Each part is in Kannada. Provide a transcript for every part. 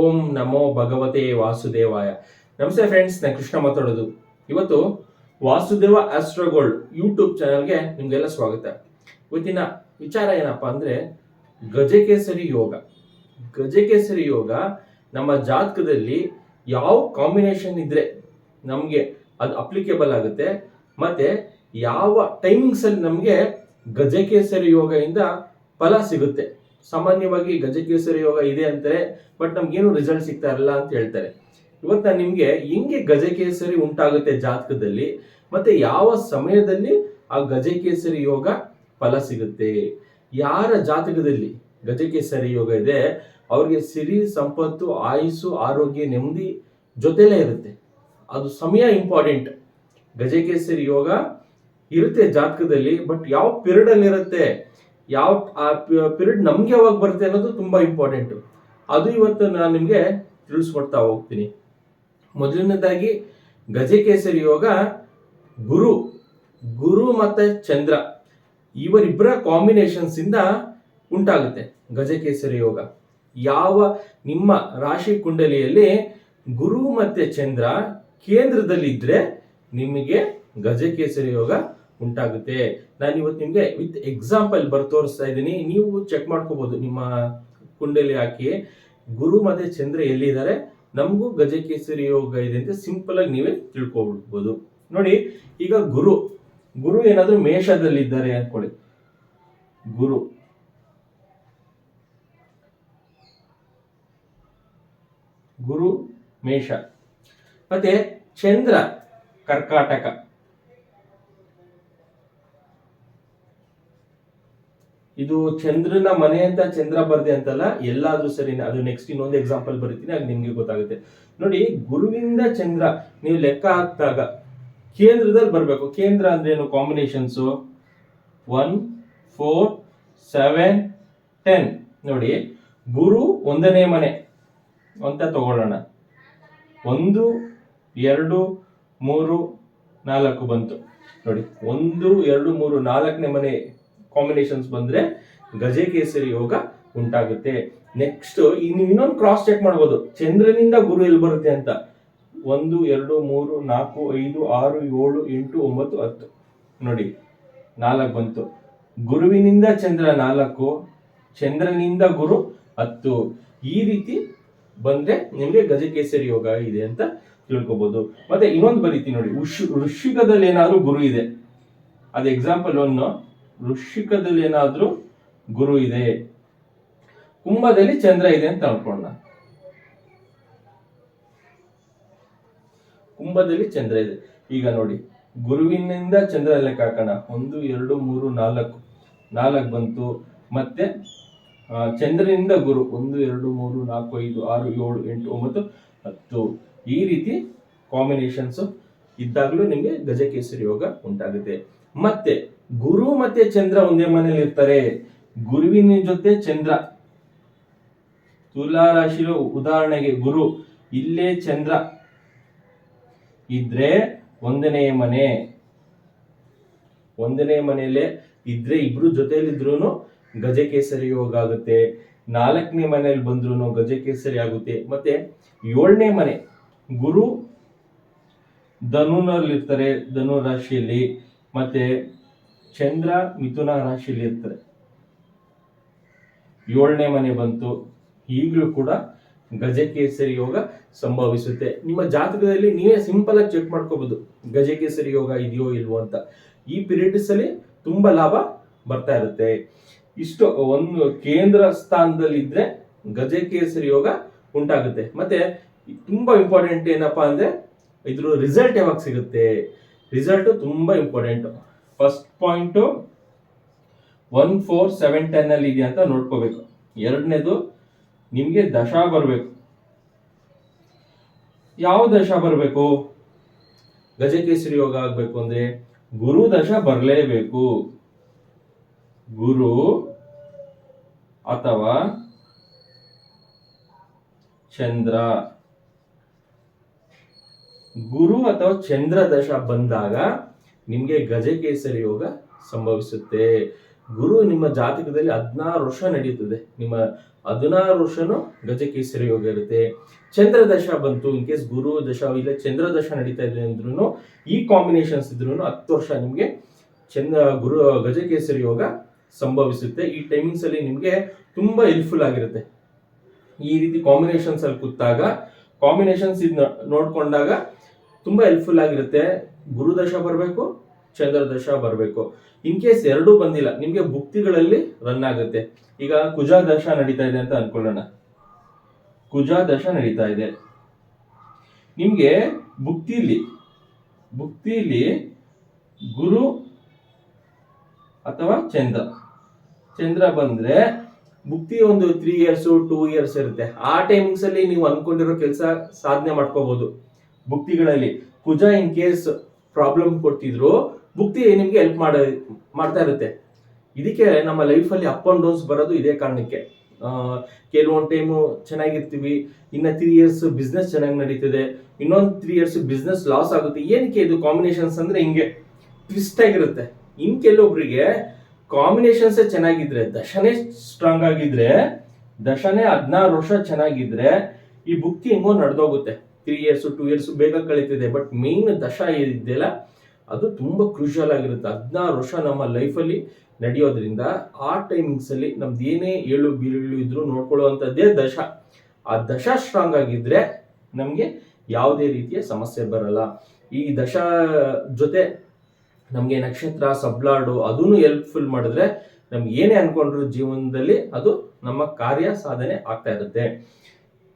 ಓಂ ನಮೋ ಭಗವತೆ ವಾಸುದೇವಾಯ. ನಮಸ್ತೆ ಫ್ರೆಂಡ್ಸ್ ನಾನು ಕೃಷ್ಣ ಮಾತಾಡೋದು. ಇವತ್ತು ವಾಸುದೇವ ಆಸ್ಟ್ರೋಗೋಲ್ಡ್ ಯೂಟ್ಯೂಬ್ ಚಾನಲ್ಗೆ ನಿಮಗೆಲ್ಲ ಸ್ವಾಗತ. ಇವತ್ತಿನ ವಿಚಾರ ಏನಪ್ಪಾ ಅಂದ್ರೆ ಗಜಕೇಸರಿ ಯೋಗ. ಗಜಕೇಸರಿ ಯೋಗ ನಮ್ಮ ಜಾತಕದಲ್ಲಿ ಯಾವ ಕಾಂಬಿನೇಷನ್ ಇದ್ರೆ ನಮಗೆ ಅದು ಅಪ್ಲಿಕೇಬಲ್ ಆಗುತ್ತೆ, ಮತ್ತೆ ಯಾವ ಟೈಮಿಂಗ್ಸ್ ಅಲ್ಲಿ ನಮಗೆ ಗಜಕೇಸರಿ ಯೋಗದಿಂದ ಫಲ ಸಿಗುತ್ತೆ. ಸಾಮಾನ್ಯವಾಗಿ ಗಜಕೇಸರಿ ಯೋಗ ಇದೆ ಅಂತಾರೆ, ಬಟ್ ನಮ್ಗೇನು ರಿಸಲ್ಟ್ ಸಿಗ್ತಾ ಇರಲ್ಲ ಅಂತ ಹೇಳ್ತಾರೆ. ಇವತ್ತು ನಾನು ನಿಮ್ಗೆ ಹೆಂಗೆ ಗಜಕೇಸರಿ ಉಂಟಾಗುತ್ತೆ ಜಾತಕದಲ್ಲಿ, ಮತ್ತೆ ಯಾವ ಸಮಯದಲ್ಲಿ ಆ ಗಜಕೇಸರಿ ಯೋಗ ಫಲ ಸಿಗುತ್ತೆ? ಯಾರ ಜಾತಕದಲ್ಲಿ ಗಜಕೇಸರಿ ಯೋಗ ಇದೆ, ಅವ್ರಿಗೆ ಸಿರಿ, ಸಂಪತ್ತು, ಆಯುಸ್ಸು, ಆರೋಗ್ಯ, ನೆಮ್ಮದಿ ಜೊತೆಲೇ ಇರುತ್ತೆ. ಅದು ಸಮಯ ಇಂಪಾರ್ಟೆಂಟ್ ಗಜಕೇಸರಿ ಯೋಗ ಇರುತ್ತೆ ಜಾತಕದಲ್ಲಿ, ಬಟ್ ಯಾವ ಪೀರಿಯಡ್ ಅಲ್ಲಿ ಇರುತ್ತೆ ಯಾವ, ಆ ಪೀರಿಯಡ್ ನಮ್ಗೆ ಯಾವಾಗ ಬರುತ್ತೆ ಅನ್ನೋದು ತುಂಬಾ ಇಂಪಾರ್ಟೆಂಟ್ ಅದು ಇವತ್ತು ನಾನು ನಿಮ್ಗೆ ತಿಳಿಸ್ಕೊಡ್ತಾ ಹೋಗ್ತೀನಿ. ಮೊದಲನೇದಾಗಿ, ಗಜಕೇಸರಿ ಯೋಗ, ಗುರು ಗುರು ಮತ್ತೆ ಚಂದ್ರ, ಇವರಿಬ್ಬರ ಕಾಂಬಿನೇಷನ್ಸ್ ಇಂದ ಉಂಟಾಗುತ್ತೆ ಗಜಕೇಸರಿ ಯೋಗ. ಯಾವ, ನಿಮ್ಮ ರಾಶಿ ಕುಂಡಲಿಯಲ್ಲಿ ಗುರು ಮತ್ತೆ ಚಂದ್ರ ಕೇಂದ್ರದಲ್ಲಿದ್ರೆ ನಿಮಗೆ ಗಜಕೇಸರಿ ಯೋಗ ಉಂಟಾಗುತ್ತೆ. ನಾನು ಇವತ್ತು ನಿಮಗೆ ವಿತ್ ಎಕ್ಸಾಂಪಲ್ ಬರ್ ತೋರಿಸ್ತಾ ಇದ್ದೀನಿ. ನೀವು ಚೆಕ್ ಮಾಡ್ಕೋಬಹುದು ನಿಮ್ಮ ಕುಂಡಲಿ ಹಾಕಿ. ಗುರು ಮತ್ತೆ ಚಂದ್ರ ಎಲ್ಲಿದ್ದಾರೆ? ನಮಗೂ ಗಜಕೇಸರಿ ಯೋಗ ಇದೆ ಅಂತ ಸಿಂಪಲ್ ಆಗಿ ನೀವೇ ತಿಳ್ಕೊಬಿಡ್ಬೋದು ನೋಡಿ, ಈಗ ಗುರು. ಗುರು ಏನಾದರೂ ಮೇಷದಲ್ಲಿದ್ದಾರೆ ಅನ್ಕೊಳ್ಳಿ. ಗುರು. ಗುರು ಮೇಷ. ಮತ್ತೆ ಚಂದ್ರ ಕರ್ಕಾಟಕ. ಇದು ಚಂದ್ರನ ಮನೆ ಅಂತ ಚಂದ್ರ ಬರ್ದೆ ಅಂತಲ್ಲ, ಎಲ್ಲಾದ್ರೂ ಸರಿ, ಅದು ನೆಕ್ಸ್ಟ್ ಇನ್ನೊಂದು ಎಕ್ಸಾಂಪಲ್ ಬರೀತೀನಿ ಅದು ನಿಮ್ಗೆ ಗೊತ್ತಾಗುತ್ತೆ. ನೋಡಿ, ಗುರುವಿಂದ ಚಂದ್ರ, ನೀವು ಲೆಕ್ಕ ಹಾಕಿದಾಗ ಕೇಂದ್ರದಲ್ಲಿ ಬರಬೇಕು. ಕೇಂದ್ರ ಅಂದ್ರೆ ಏನು? Combinations one four seven ten ನೋಡಿ, ಗುರು ಒಂದನೇ ಮನೆ ಅಂತ ತಗೊಳ್ಳೋಣ. ಒಂದು, ಎರಡು, ಮೂರು, ನಾಲ್ಕು ಬಂತು. ನೋಡಿ, ಒಂದು, ಎರಡು, ಮೂರು, ನಾಲ್ಕನೇ ಮನೆ ಕಾಂಬಿನೇಷನ್ಸ್ ಬಂದ್ರೆ ಗಜಕೇಸರಿ ಯೋಗ ಉಂಟಾಗುತ್ತೆ. ನೆಕ್ಸ್ಟ್ ಇನ್ನು ಇನ್ನೊಂದು ಕ್ರಾಸ್ ಚೆಕ್ ಮಾಡ್ಬೋದು. ಚಂದ್ರನಿಂದ ಗುರು ಎಲ್ಲಿ ಬರುತ್ತೆ ಅಂತ. ಒಂದು, ಎರಡು, ಮೂರು, ನಾಲ್ಕು, ಐದು, ಆರು, ಏಳು, ಎಂಟು, ಒಂಬತ್ತು, ಹತ್ತು. ನೋಡಿ, ನಾಲ್ಕು ಬಂತು. ಗುರುವಿನಿಂದ ಚಂದ್ರ ನಾಲ್ಕು, ಚಂದ್ರನಿಂದ ಗುರು ಹತ್ತು. ಈ ರೀತಿ ಬಂದ್ರೆ ನಿಮ್ಗೆ ಗಜಕೇಸರಿ ಯೋಗ ಇದೆ ಅಂತ ತಿಳ್ಕೊಬಹುದು ಮತ್ತೆ ಇನ್ನೊಂದು ಬರೀತಿ ನೋಡಿ ಋಷಿ ಋಷಿಕದಲ್ಲಿ ಏನಾದ್ರೂ ಗುರು ಇದೆ. ಅದು ಎಕ್ಸಾಂಪಲ್ ಒಂದು ವೃಶ್ಚಿಕದಲ್ಲಿ ಏನಾದರೂ ಗುರು ಇದೆ. ಕುಂಭದಲ್ಲಿ ಚಂದ್ರ ಇದೆ ಅಂತ ಅನ್ಕೊಂಡ ಕುಂಭದಲ್ಲಿ ಚಂದ್ರ ಇದೆ. ಈಗ ನೋಡಿ, ಗುರುವಿನಿಂದ ಚಂದ್ರ ಲೆಕ್ಕ ಹಾಕೋಣ. ಒಂದು, ಎರಡು, ಮೂರು, ನಾಲ್ಕು. ನಾಲ್ಕು ಬಂತು. ಮತ್ತೆ ಚಂದ್ರನಿಂದ ಗುರು. ಒಂದು, ಎರಡು, ಮೂರು, ನಾಲ್ಕು, ಐದು, ಆರು, ಏಳು, ಎಂಟು, ಒಂಬತ್ತು, ಹತ್ತು. ಈ ರೀತಿ ಕಾಂಬಿನೇಷನ್ಸ್ ಇದ್ದಾಗಲೂ ನಿಮಗೆ ಗಜಕೇಸರಿ ಯೋಗ ಉಂಟಾಗುತ್ತೆ. ಮತ್ತೆ ಗುರು ಮತ್ತೆ ಚಂದ್ರ ಒಂದೇ ಮನೇಲಿ ಇರ್ತಾರೆ. ಗುರುವಿನ ಜೊತೆ ಚಂದ್ರ. ತುಲಾ ರಾಶಿಲು ಉದಾಹರಣೆಗೆ ಗುರು, ಇಲ್ಲೇ ಚಂದ್ರ ಇದ್ರೆ ಒಂದನೇ ಮನೆ. ಒಂದನೇ ಮನೆಯಲ್ಲೇ ಇದ್ರೆ ಇಬ್ರು ಜೊತೆಯಲ್ಲಿದ್ರು ಗಜಕೇಸರಿ ಯೋಗ ಆಗುತ್ತೆ. ನಾಲ್ಕನೇ ಮನೆಯಲ್ಲಿ ಬಂದ್ರು ಗಜಕೇಸರಿ ಆಗುತ್ತೆ. ಮತ್ತೆ ಏಳನೇ ಮನೆ, ಗುರು ಧನುನಲ್ಲಿ ಇರ್ತಾರೆ ಧನು ರಾಶಿಯಲ್ಲಿ, ಮತ್ತೆ ಚಂದ್ರ ಮಿಥುನ ರಾಶಿಯಲ್ಲಿ ಇರ್ತಾರೆ. ಏಳನೇ ಮನೆ ಬಂತು, ಈಗಲೂ ಕೂಡ ಗಜಕೇಸರಿ ಯೋಗ ಸಂಭವಿಸುತ್ತೆ. ನಿಮ್ಮ ಜಾತಕದಲ್ಲಿ ನೀವೇ ಸಿಂಪಲ್ ಆಗಿ ಚೆಕ್ ಮಾಡ್ಕೋಬಹುದು ಗಜಕೇಸರಿ ಯೋಗ ಇದೆಯೋ ಇಲ್ವೋ ಅಂತ. ಈ ಪೀರಿಯಡ್ಸ್ ಅಲ್ಲಿ ತುಂಬಾ ಲಾಭ ಬರ್ತಾ ಇರುತ್ತೆ. ಇಷ್ಟು ಒಂದು ಕೇಂದ್ರ ಸ್ಥಾನದಲ್ಲಿ ಇದ್ರೆ ಗಜಕೇಸರಿ ಯೋಗ ಉಂಟಾಗುತ್ತೆ. ಮತ್ತೆ ತುಂಬಾ ಇಂಪಾರ್ಟೆಂಟ್ ಏನಪ್ಪಾ ಅಂದ್ರೆ ಇದ್ರ ರಿಸಲ್ಟ್ ಯಾವಾಗ ಸಿಗುತ್ತೆ? ರಿಸಲ್ಟ್ ತುಂಬಾ important first point one four seven ten ಅಲ್ಲಿ ಇದೆಯಾ ಅಂತ ನೋಡ್ಕೋಬೇಕು. ಎರಡನೇದು ನಿಮಗೆ ದಶ ಬರಬೇಕು. ಯಾವ ದಶ ಬರಬೇಕು? ಗಜಕೇಸರಿ ಯೋಗ ಆಗಬೇಕು ಅಂದ್ರೆ ಗುರು ದಶ ಬರಲೇಬೇಕು. ಗುರು ಅಥವಾ ಚಂದ್ರ. ಗುರು ಅಥವಾ ಚಂದ್ರ ದಶ ಬಂದಾಗ ನಿಮಗೆ ಗಜಕೇಸರಿ ಯೋಗ ಸಂಭವಿಸುತ್ತೆ. ಗುರು ನಿಮ್ಮ ಜಾತಕದಲ್ಲಿ ಹದಿನಾರು ವರ್ಷ ನಡೆಯುತ್ತದೆ ನಿಮ್ಮ ಹದಿನಾರು ವರ್ಷನು ಗಜಕೇಸರಿ ಯೋಗ ಇರುತ್ತೆ. ಚಂದ್ರ ದಶ ಬಂತು ಇನ್ ಕೇಸ್ ಗುರು ದಶ ಇಲ್ಲ, ಚಂದ್ರ ದಶ ನಡೀತಾ ಇದೆ ಅಂದ್ರೂ ಈ ಕಾಂಬಿನೇಷನ್ಸ್ ಇದ್ರೂ ಹತ್ತು ವರ್ಷ ನಿಮಗೆ ಚಂದ್ರ ಗುರು ಗಜಕೇಸರಿ ಯೋಗ ಸಂಭವಿಸುತ್ತೆ. ಈ ಟೈಮಿಂಗ್ಸ್ ಅಲ್ಲಿ ನಿಮಗೆ ತುಂಬಾ ಹೆಲ್ಪ್ಫುಲ್ ಆಗಿರುತ್ತೆ. ಈ ರೀತಿ ಕಾಂಬಿನೇಷನ್ಸ್ ಅಲ್ಲಿ ಕೂತಾಗ ಕಾಂಬಿನೇಷನ್ಸ್ ಇದ್ ನೋಡ್ಕೊಂಡಾಗ ತುಂಬಾ ಹೆಲ್ಪ್ಫುಲ್ ಆಗಿರುತ್ತೆ. ಗುರು ದಶ ಬರಬೇಕು, ಚಂದ್ರ ದಶ ಬರಬೇಕು. ಇನ್ ಕೇಸ್ ಎರಡೂ ಬಂದಿಲ್ಲ, ನಿಮಗೆ ಭುಕ್ತಿಗಳಲ್ಲಿ ರನ್ ಆಗುತ್ತೆ. ಈಗ ಕುಜ ದಶ ನಡೀತಾ ಇದೆ ಅಂತ ಅನ್ಕೊಳ್ಳೋಣ. ಕುಜ ದಶ ನಡೀತಾ ಇದೆ. ನಿಮಗೆ ಭುಕ್ತಿಲಿ ಭುಕ್ತಿಲಿ ಗುರು ಅಥವಾ ಚಂದ್ರ. ಚಂದ್ರ ಬಂದ್ರೆ ಭುಕ್ತಿ ಒಂದು ತ್ರೀ ಇಯರ್ಸ್ ಟೂ ಇಯರ್ಸ್ ಇರುತ್ತೆ. ಆ ಟೈಮಿಂಗ್ಸ್ ಅಲ್ಲಿ ನೀವು ಅನ್ಕೊಂಡಿರೋ ಕೆಲಸ ಸಾಧನೆ ಮಾಡ್ಕೋಬಹುದು ಭುಕ್ತಿಗಳಲ್ಲಿ. ಕುಜ ಇನ್ ಕೇಸ್ ಪ್ರಾಬ್ಲಮ್ ಕೊಡ್ತಿದ್ರು, ಭುಕ್ತಿ ನಿಮ್ಗೆ ಹೆಲ್ಪ್ ಮಾಡ, ಮಾಡ್ತಾ ಇರುತ್ತೆ. ಇದಕ್ಕೆ ನಮ್ಮ ಲೈಫಲ್ಲಿ ಅಪ್ ಅಂಡ್ ಡೌನ್ಸ್ ಬರೋದು ಇದೇ ಕಾರಣಕ್ಕೆ. ಕೆಲವೊಂದು ಟೈಮು ಚೆನ್ನಾಗಿರ್ತೀವಿ, ಇನ್ನ ತ್ರೀ ಇಯರ್ಸ್ ಬಿಸ್ನೆಸ್ ಚೆನ್ನಾಗಿ ನಡೀತಿದೆ. ಇನ್ನೊಂದು ತ್ರೀ ಇಯರ್ಸ್ ಬಿಸ್ನೆಸ್ ಲಾಸ್ ಆಗುತ್ತೆ. ಏನಕ್ಕೆ ಇದು ಕಾಂಬಿನೇಷನ್ಸ್ ಅಂದ್ರೆ ಹಿಂಗೆ ಟ್ವಿಸ್ಟ್ ಆಗಿರುತ್ತೆ. ಇನ್ ಕೆಲವೊಬ್ರಿಗೆ ಕಾಂಬಿನೇಷನ್ಸ್ ಚೆನ್ನಾಗಿದ್ರೆ, ದಶನೇ ಸ್ಟ್ರಾಂಗ್ ಆಗಿದ್ರೆ, ದಶನೇ ಹದಿನಾರು ವರ್ಷ ಚೆನ್ನಾಗಿದ್ರೆ, ಈ ಬುಕ್ತಿ ಹೆಂಗೋ ನಡೆದೋಗುತ್ತೆ. ತ್ರೀ ಇಯರ್ಸ್ ಟೂ ಇಯರ್ಸ್ ಬೇಗ ಕಳೀತಿದೆ. ಬಟ್ ಮೇನ್ ದಶ ಇದೆಯಲ್ಲ, ಅದು ತುಂಬಾ ಕ್ರೂಷಿಯಲ್ ಆಗಿರುತ್ತೆ. ಹದಿನಾರು ವರ್ಷ ನಮ್ಮ ಲೈಫಲ್ಲಿ ನಡೆಯೋದ್ರಿಂದ ಆ ಟೈಮಿಂಗ್ಸ್ ಅಲ್ಲಿ ನಮ್ದು ಏನೇ ಏಳು ಬೀಳು ಇದ್ರು ನೋಡ್ಕೊಳ್ಳುವಂಥದ್ದೇ ದಶ. ಆ ದಶ ಸ್ಟ್ರಾಂಗ್ ಆಗಿದ್ರೆ ನಮಗೆ ಯಾವುದೇ ರೀತಿಯ ಸಮಸ್ಯೆ ಬರಲ್ಲ. ಈ ದಶ ಜೊತೆ ನಮಗೆ ನಕ್ಷತ್ರ, ಸಬ್ಲಾಡು ಅದನ್ನು ಹೆಲ್ಪ್ಫುಲ್ ಮಾಡಿದ್ರೆ ನಮ್ಗೆ ಏನೇ ಅನ್ಕೊಂಡ್ರು ಜೀವನದಲ್ಲಿ ಅದು ನಮ್ಮ ಕಾರ್ಯ ಸಾಧನೆ ಆಗ್ತಾ ಇರುತ್ತೆ.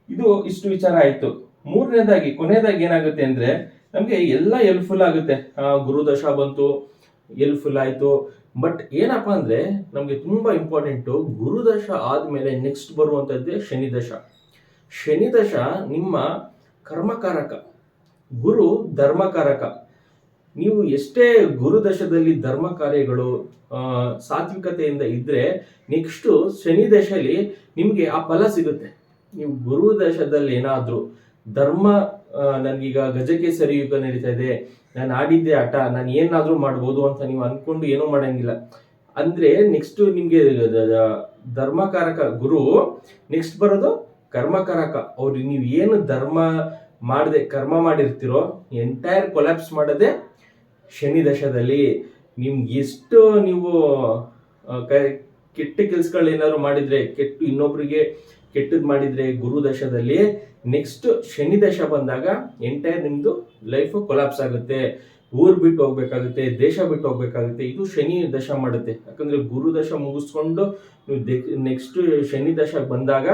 ಇದು ಇಷ್ಟು ವಿಚಾರ ಆಯ್ತು. ಮೂರನೇದಾಗಿ, ಕೊನೆಯದಾಗಿ ಏನಾಗುತ್ತೆ ಅಂದ್ರೆ, ನಮಗೆ ಎಲ್ಲ ಹೆಲ್ಪ್ಫುಲ್ ಆಗುತ್ತೆ. ಗುರುದಶ ಗುರು ದಶ ಬಂತು ಹೆಲ್ಪ್ಫುಲ್ ಆಯ್ತು. ಬಟ್ ಏನಪ್ಪಾ ಅಂದ್ರೆ, ನಮಗೆ ತುಂಬಾ ಇಂಪಾರ್ಟೆಂಟ್ ಗುರುದಶ ಆದಮೇಲೆ ನೆಕ್ಸ್ಟ್ ಬರುವಂತದ್ದೇ ಶನಿ ದಶ. ಶನಿ ದಶ ನಿಮ್ಮ ಕರ್ಮಕಾರಕ. ಗುರು ಧರ್ಮಕಾರಕ. ನೀವು ಎಷ್ಟೇ ಗುರು ದಶದಲ್ಲಿ ಧರ್ಮ ಕಾರ್ಯಗಳು ಸಾತ್ವಿಕತೆಯಿಂದ ಇದ್ದರೆ ನೆಕ್ಸ್ಟ್ ಶನಿ ದಶಲಿ ನಿಮ್ಗೆ ಆ ಫಲ ಸಿಗುತ್ತೆ. ನೀವು ಗುರು ದಶದಲ್ಲಿ ಏನಾದ್ರೂ ಧರ್ಮ ನನಗೀಗ ಗಜಕೇಸರಿ ಯುಗ ನಡೀತಾ ಇದೆ. ನಾನು ಆಡಿದ್ದೆ ಆಟ, ನಾನು ಏನಾದರೂ ಮಾಡ್ಬೋದು ಅಂತ ನೀವು ಅಂದ್ಕೊಂಡು ಏನೂ ಮಾಡಂಗಿಲ್ಲ. ಅಂದ್ರೆ ನೆಕ್ಸ್ಟ್ ನಿಮ್ಗೆ ಧರ್ಮಕಾರಕ ಗುರು ನೆಕ್ಸ್ಟ್ ಬರೋದು ಕರ್ಮಕಾರಕ. ಅವ್ರು ನೀವು ಏನು ಧರ್ಮ ಮಾಡದೆ, ಕರ್ಮ ಮಾಡಿರ್ತಿರೋ ಎಂಟೈರ್ ಕೊಲ್ಯಾಪ್ಸ್ ಮಾಡದೆ ಶನಿ ದಶದಲ್ಲಿ. ನಿಮ್ಗೆ ಎಷ್ಟು ನೀವು ಕೆಟ್ಟ ಕೆಲ್ಸಗಳು ಏನಾದ್ರು ಮಾಡಿದ್ರೆ, ಕೆಟ್ಟು ಇನ್ನೊಬ್ರಿಗೆ ಕೆಟ್ಟದ್ ಮಾಡಿದ್ರೆ ಗುರು ದಶದಲ್ಲಿ ನೆಕ್ಸ್ಟ್ ಶನಿ ದಶ ಬಂದಾಗ ಎಂಟೈರ್ ನಿಮ್ದು ಲೈಫ್ ಕೊಲಾಪ್ಸ್ ಆಗುತ್ತೆ. ಊರ್ ಬಿಟ್ಟು ಹೋಗ್ಬೇಕಾಗುತ್ತೆ, ದೇಶ ಬಿಟ್ಟು ಹೋಗ್ಬೇಕಾಗುತ್ತೆ, ಇದು ಶನಿ ದಶ ಮಾಡುತ್ತೆ. ಯಾಕಂದ್ರೆ ಗುರು ದಶ ಮುಗಿಸ್ಕೊಂಡು ನೀವು ನೆಕ್ಸ್ಟ್ ಶನಿ ದಶ ಬಂದಾಗ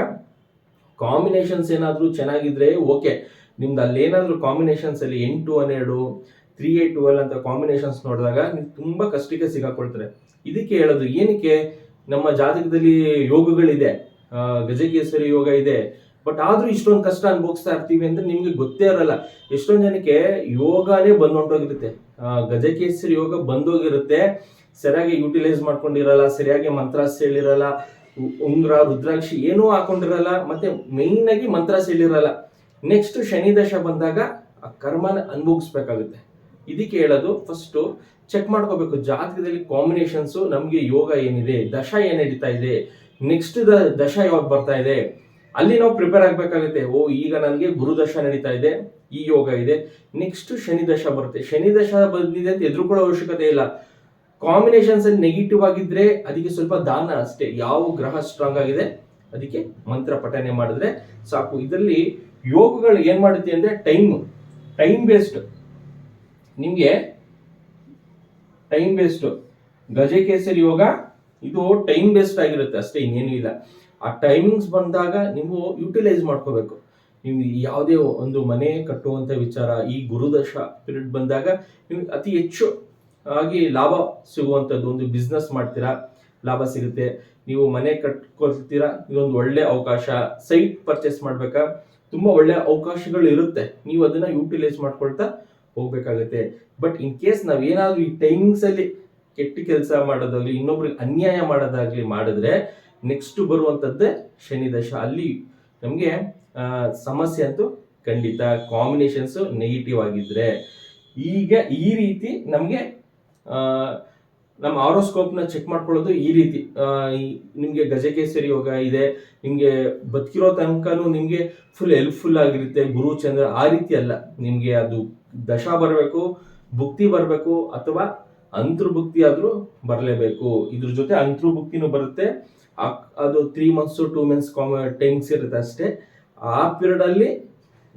ಕಾಂಬಿನೇಷನ್ಸ್ ಏನಾದರೂ ಚೆನ್ನಾಗಿದ್ರೆ ಓಕೆ ನಿಮ್ದು ಅಲ್ಲಿ ಏನಾದರೂ ಕಾಂಬಿನೇಷನ್ಸ್ ಅಲ್ಲಿ ಎಂಟು, ಹನ್ನೆರಡು ತ್ರೀ ಏಟ್ ಟ್ವೆಲ್ ಅಂತ ಕಾಂಬಿನೇಷನ್ಸ್ ನೋಡಿದಾಗ ನೀವು ತುಂಬಾ ಕಷ್ಟಕ್ಕೆ ಸಿಗಾಕೊಳ್ತಾರೆ. ಇದಕ್ಕೆ ಹೇಳೋದು, ಏನಕ್ಕೆ ನಮ್ಮ ಜಾತಕದಲ್ಲಿ ಯೋಗಗಳಿದೆ? ಗಜಕೇಸರಿ ಯೋಗ ಇದೆ. ಬಟ್ ಆದ್ರೂ ಇಷ್ಟೊಂದು ಕಷ್ಟ ಅನುಭವಿಸ್ತಾ ಇರ್ತೀವಿ ಅಂದ್ರೆ ನಿಮ್ಗೆ ಗೊತ್ತೇ ಇರಲ್ಲ. ಎಷ್ಟೊಂದು ಜನಕ್ಕೆ ಯೋಗನೇ ಬಂದ್ ಹೊಂಟೋಗಿರುತ್ತೆ ಆ, ಗಜಕೇಸರಿ ಯೋಗ ಬಂದೋಗಿರುತ್ತೆ. ಸರಿಯಾಗಿ ಯುಟಿಲೈಸ್ ಮಾಡ್ಕೊಂಡಿರಲ್ಲ ಸರಿಯಾಗಿ ಮಂತ್ರಾಸ್ ಹೇಳಿರಲ್ಲ ಉಂಗ್ರ ರುದ್ರಾಕ್ಷಿ ಏನೂ ಹಾಕೊಂಡಿರಲ್ಲ ಮತ್ತೆ ಮೈನ್ ಆಗಿ ಮಂತ್ರಾಸ್ ಹೇಳಿರಲ್ಲ ನೆಕ್ಸ್ಟ್ ಶನಿ ದಶ ಬಂದಾಗ ಆ ಕರ್ಮನ ಅನುಭವಿಸ್ಬೇಕಾಗುತ್ತೆ. ಇದಕ್ಕೆ ಹೇಳೋದು ಫಸ್ಟ್ ಚೆಕ್ ಮಾಡ್ಕೋಬೇಕು. ಜಾತಕದಲ್ಲಿ ಕಾಂಬಿನೇಷನ್ಸ್ ನಮಗೆ ಯೋಗ ಏನಿದೆ ದಶ ಏನ್ ನಡೀತಾ ಇದೆ ನೆಕ್ಸ್ಟ್ ದ ದಶ ಯಾವಾಗ ಬರ್ತಾ ಇದೆ? ಅಲ್ಲಿ ನಾವು ಪ್ರಿಪೇರ್ ಆಗ್ಬೇಕಾಗುತ್ತೆ. ಓ, ಈಗ ನನಗೆ ಗುರು ದಶ ನಡೀತಾ ಇದೆ, ಈ ಯೋಗ ಇದೆ. ನೆಕ್ಸ್ಟ್ ಶನಿ ದಶ ಬರುತ್ತೆ. ಶನಿ ದಶ ಬಂದಿದೆ ಅಂತ ಎದುರುಕೊಳ್ಳೋ ಅವಶ್ಯಕತೆ ಇಲ್ಲ. ಕಾಂಬಿನೇಷನ್ಸ್ ಅಲ್ಲಿ ನೆಗೆಟಿವ್ ಆಗಿದ್ರೆ ಅದಕ್ಕೆ ಸ್ವಲ್ಪ ದಾನ ಅಷ್ಟೇ. ಯಾವ ಗ್ರಹ ಸ್ಟ್ರಾಂಗ್ ಆಗಿದೆ, ಅದಕ್ಕೆ ಮಂತ್ರ ಪಠನೆ ಮಾಡಿದ್ರೆ ಸಾಕು. ಇದರಲ್ಲಿ ಯೋಗಗಳು ಏನ್ ಮಾಡುತ್ತೆ ಅಂದ್ರೆ ಟೈಮ್ ಟೈಮ್ ಬೇಸ್ಡ್ ನಿಮ್ಗೆ ಟೈಮ್ ಬೇಸ್ಡ್ ಗಜಕೇಸರಿ ಯೋಗ ಇದು ಟೈಮ್ ಬೇಸ್ಡ್ ಆಗಿರುತ್ತೆ ಅಷ್ಟೇ, ಇನ್ನೇನು ಇಲ್ಲ. ಆ ಟೈಮಿಂಗ್ಸ್ ಬಂದಾಗ ನೀವು ಯುಟಿಲೈಸ್ ಮಾಡ್ಕೋಬೇಕು. ನೀವು ಯಾವುದೇ ಒಂದು ಮನೆ ಕಟ್ಟುವಂತ ವಿಚಾರ, ಈ ಗುರುದಶ ಪಿರಿಯಡ್ ಬಂದಾಗ ನಿಮ್ಗೆ ಅತಿ ಹೆಚ್ಚು ಆಗಿ ಲಾಭ ಸಿಗುವಂಥದ್ದು ಒಂದು ಬಿಸ್ನೆಸ್ ಮಾಡ್ತೀರಾ? ಲಾಭ ಸಿಗುತ್ತೆ. ನೀವು ಮನೆ ಕಟ್ಕೊಳ್ತೀರಾ? ಇದೊಂದು ಒಳ್ಳೆ ಅವಕಾಶ. ಸೈಟ್ ಪರ್ಚೇಸ್ ಮಾಡ್ಬೇಕಾ? ತುಂಬಾ ಒಳ್ಳೆ ಅವಕಾಶಗಳು ಇರುತ್ತೆ. ನೀವು ಅದನ್ನ ಯೂಟಿಲೈಸ್ ಮಾಡ್ಕೊಳ್ತಾ ಹೋಗ್ಬೇಕಾಗುತ್ತೆ. ಬಟ್ ಇನ್ ಕೇಸ್ ನಾವ್ ಏನಾದ್ರೂ ಈ ಟೈಮಿಂಗ್ಸ್ ಅಲ್ಲಿ ಕೆಟ್ಟ ಕೆಲಸ ಮಾಡೋದಾಗ್ಲಿ, ಇನ್ನೊಬ್ರಿಗೆ ಅನ್ಯಾಯ ಮಾಡೋದಾಗ್ಲಿ ಮಾಡಿದ್ರೆ ನೆಕ್ಸ್ಟ್ ಬರುವಂಥದ್ದೇ ಶನಿ ದಶ. ಅಲ್ಲಿ ನಮಗೆ ಸಮಸ್ಯೆ ಅಂತೂ ಖಂಡಿತ ಕಾಂಬಿನೇಷನ್ಸ್ ನೆಗೆಟಿವ್ ಆಗಿದ್ರೆ. ಈಗ ಈ ರೀತಿ ನಮಗೆ ನಮ್ಮ ಆರೋಸ್ಕೋಪ್ನ ಚೆಕ್ ಮಾಡ್ಕೊಳ್ಳೋದು ಈ ರೀತಿ. ನಿಮ್ಗೆ ಗಜಕೇಸರಿ ಯೋಗ ಇದೆ, ನಿಮಗೆ ಬದುಕಿರೋ ತನಕನೂ ನಿಮಗೆ ಫುಲ್ ಹೆಲ್ಪ್ಫುಲ್ ಆಗಿರುತ್ತೆ, ಗುರು ಚಂದ್ರ ಆ ರೀತಿ ಅಲ್ಲ. ನಿಮಗೆ ಅದು ದಶ ಬರಬೇಕು, ಭುಕ್ತಿ ಬರಬೇಕು, ಅಥವಾ ಅಂತರ್ಭುಕ್ತಿ ಆದರೂ ಬರಲೇಬೇಕು. ಇದ್ರ ಜೊತೆ ಅಂತರ್ಭುಕ್ತಿನೂ ಬರುತ್ತೆ. ಅದು ತ್ರೀ ಮಂತ್ಸ್ ಟೂ ಮಂತ್ಸ್ ಕಾಮ ಟೈಮ್ಸ್ ಇರುತ್ತೆ ಅಷ್ಟೇ. ಆ ಪೀರಿಯಡ್ ಅಲ್ಲಿ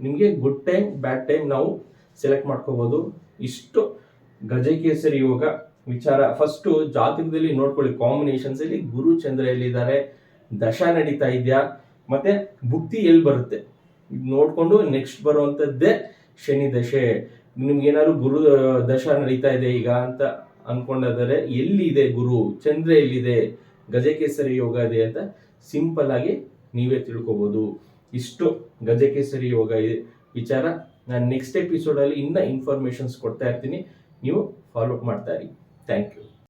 ನಿಮಗೆ ಗುಡ್ ಟೈಮ್ ಬ್ಯಾಡ್ ಟೈಮ್ ನಾವು ಸೆಲೆಕ್ಟ್ ಮಾಡ್ಕೋಬೋದು. ಇಷ್ಟು ಗಜಕೇಸರಿ ಯೋಗ ವಿಚಾರ. ಫಸ್ಟ್ ಜಾತಕದಲ್ಲಿ ನೋಡ್ಕೊಳ್ಳಿ ಕಾಂಬಿನೇಷನ್ಸ್ ಅಲ್ಲಿ ಗುರು ಚಂದ್ರ ಎಲ್ಲಿದ್ದಾರೆ, ದಶ ನಡೀತಾ ಇದೆಯಾ, ಮತ್ತೆ ಭುಕ್ತಿ ಎಲ್ಲಿ ಬರುತ್ತೆ? ನೋಡ್ಕೊಂಡು ನೆಕ್ಸ್ಟ್ ಬರುವಂಥದ್ದೇ ಶನಿ ದಶೆ. ನಿಮ್ಗೆ ಏನಾದ್ರು ಗುರು ದಶ ನಡೀತಾ ಇದೆ ಈಗ ಅಂತ ಅನ್ಕೊಂಡಿದ್ದಾರೆ ಎಲ್ಲಿದೆ ಗುರು? ಚಂದ್ರ ಎಲ್ಲಿದೆ? ಗಜಕೇಸರಿ ಯೋಗ ಇದೆ ಅಂತ ಸಿಂಪಲ್ ಆಗಿ ನೀವೇ ತಿಳ್ಕೊಬಹುದು ಇಷ್ಟು ಗಜಕೇಸರಿ ಯೋಗ ಇದೆ ವಿಚಾರ ನಾನು ನೆಕ್ಸ್ಟ್ ಎಪಿಸೋಡಲ್ಲಿ ಇನ್ನೂ ಇನ್ಫಾರ್ಮೇಷನ್ಸ್ ಕೊಡ್ತಾ ಇರ್ತೀನಿ. ನೀವು ಫಾಲೋ ಮಾಡ್ತಾ ಇರಿ. Thank you